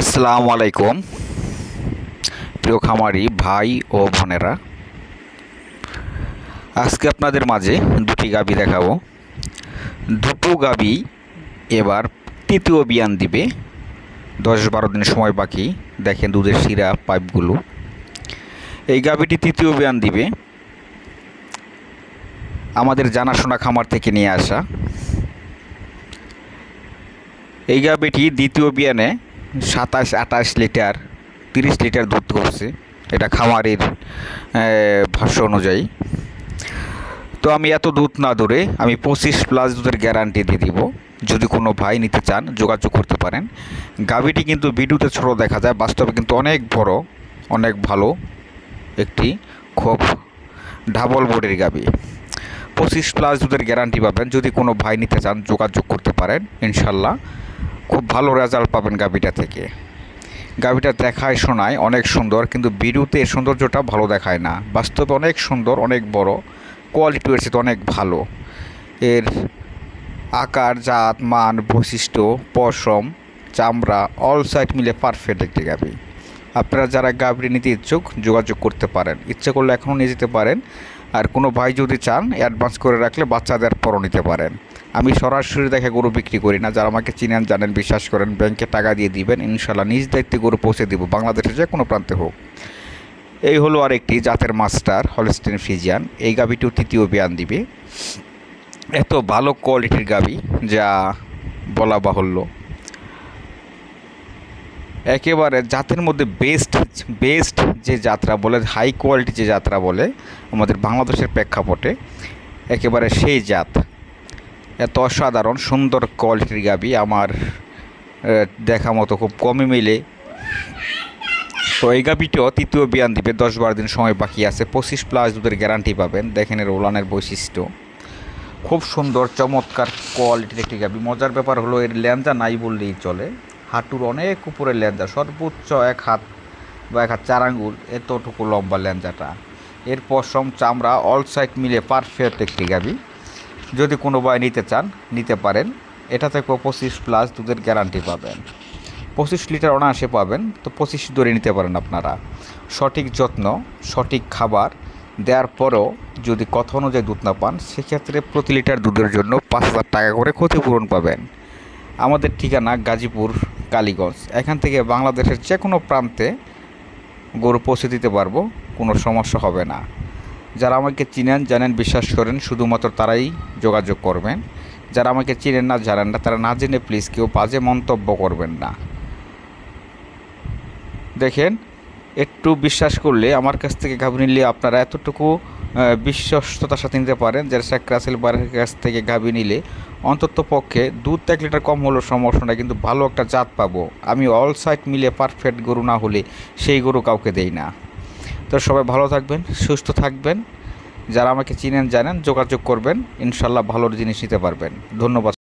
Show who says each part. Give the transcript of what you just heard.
Speaker 1: আসসালামু আলাইকুম। প্রিয় খামারি, ভাই ও বোনেরা, আজকে আপনাদের মাঝে দুটি গাবি দেখাবো। দুটো গাবি এবার তৃতীয় বিয়ান দিবে। দশ বারো দিন সময় বাকি। দেখেন দুধের শিরা, পাইপগুলো। এই গাবিটি তৃতীয় বিয়ান দিবে। আমাদের জানাশোনা খামার থেকে নিয়ে আসা। এই গাবিটি দ্বিতীয় বিয়ানে সাতাশ, আঠাশ লিটার, তিরিশ লিটার দুধ করছে এটা খামারের ভাষ্য অনুযায়ী। তো আমি এত দুধ না ধরে আমি পঁচিশ প্লাস দুধের গ্যারান্টি দিয়ে দিব। যদি কোনো ভাই নিতে চান, যোগাযোগ করতে পারেন। গাভিটি কিন্তু ভিডিওতে ছোট দেখা যায়, বাস্তবে কিন্তু অনেক বড়, অনেক ভালো একটি খুব ডাবল বোর্ডের গাভি। পঁচিশ প্লাস দুধের গ্যারান্টি পাবেন। যদি কোনো ভাই নিতে চান, যোগাযোগ করতে পারেন, ইনশাল্লাহ। খুব ভালো রেজাল্ট পাবেন গাভিটা থেকে। গাভিটা দেখায়, শোনায়, অনেক সুন্দর, কিন্তু এর সৌন্দর্যটা ভালো দেখায় না। বাস্তবে অনেক সুন্দর, অনেক বড় কোয়ালিটি এর সাথে অনেক ভালো। এর আকার, জাত, মান, বৈশিষ্ট্য, পশম, চামড়া অল সাইড মিলে পারফেক্ট একটি গাভি। আপনারা যারা গাভি নিতে ইচ্ছুক, যোগাযোগ করতে পারেন। ইচ্ছে করলে এখনও নিয়ে যেতে পারেন। আর কোনো ভাই যদি চান অ্যাডভান্স করে রাখলে বাচ্চাদের পরও নিতে পারেন। আমি সরাসরি দেখে গরু বিক্রি করি না। যারা আমাকে চিনেন, জানেন, বিশ্বাস করেন, ব্যাংকে টাকা দিয়ে দিবেন ইনশাল্লাহ নিজ দায়িত্বে গরু পৌঁছে দিব, বাংলাদেশের যে কোনো প্রান্তে হোক। এই হলো আরেকটি জাতের মাস্টার হলস্টেন ফিজিয়ান। এই গাভিটিও তৃতীয় বিয়ান দিবে। এত ভালো কোয়ালিটির গাভি, যা বলা বাহুল্য। একেবারে জাতের মধ্যে বেস্ট বেস্ট যে যাত্রা বলে হাই কোয়ালিটি যে যাত্রা বলে, আমাদের বাংলাদেশের প্রেক্ষাপটে, একেবারে সেই জাত। এত অসাধারণ, সুন্দর কোয়ালিটির গাবি, আমার দেখা মতো খুব কমই মিলে। তো এই গাবিটিও তৃতীয় বিয়ান দিবে দশ বারো দিন সময় বাকি আছে, পঁচিশ প্লাস দুধের গ্যারান্টি পাবেন। দেখেন এর ওলানের বৈশিষ্ট্য। খুব সুন্দর, চমৎকার কোয়ালিটির একটি গাবি। মজার ব্যাপার হলো এর ল্যাঞ্জা নাই বললেই চলে। হাঁটুর অনেক উপরে ল্যাঞ্জা সর্বোচ্চ এক হাত বা এক হাত চার আঙ্গুল, এতটুকু লম্বা ল্যাঞ্জাটা এর পশম চামড়া অল সাইড মিলে পারফেক্ট একটি গাবি। যদি কোনো ভাই নিতে চান, নিতে পারেন। এটা থেকেও পঁচিশ প্লাস দুধের গ্যারান্টি পাবেন। পঁচিশ লিটার অনায়াসে পাবেন, তো পঁচিশ ধরে নিতে পারেন আপনারা। সঠিক যত্ন, সঠিক খাবার দেওয়ার পরও যদি কথা অনুযায়ী দুধ না পান, সেক্ষেত্রে প্রতি লিটার দুধের জন্য পাঁচ হাজার টাকা করে ক্ষতিপূরণ পাবেন। আমাদের ঠিকানা গাজীপুর, কালীগঞ্জ। এখান থেকে বাংলাদেশের যে কোনো প্রান্তে গরু পৌঁছে দিতে পারব, কোনো সমস্যা হবে না। যারা আমাকে চিনেন, জানেন, বিশ্বাস করেন, শুধুমাত্র তারাই যোগাযোগ করবেন। যারা আমাকে চিনেন না, জানেন না, তারা না জেনে প্লিজ কেউ বাজে মন্তব্য করবেন না। দেখেন, একটু বিশ্বাস করলে আমার কাছ থেকে গাভী নিলে আপনারা এতটুকু বিশ্বস্ততার সাথে নিতে পারেন যারা শেখ রাসেল বারের কাছ থেকে গাভী নিলে অন্তত পক্ষে দুধ এক লিটার কম হলেও সমস্যা না কিন্তু ভালো একটা জাত পাবো। আমি অল সাইড মিলে পারফেক্ট গরু না হলে সেই গরু কাউকে দেই না। তো সবাই ভালো থাকবেন, সুস্থ থাকবেন। যারা আমাকে চিনেন, জানেন, যোগাযোগ করবেন। ইনশাল্লাহ ভালো জিনিস নিতে পারবেন। ধন্যবাদ।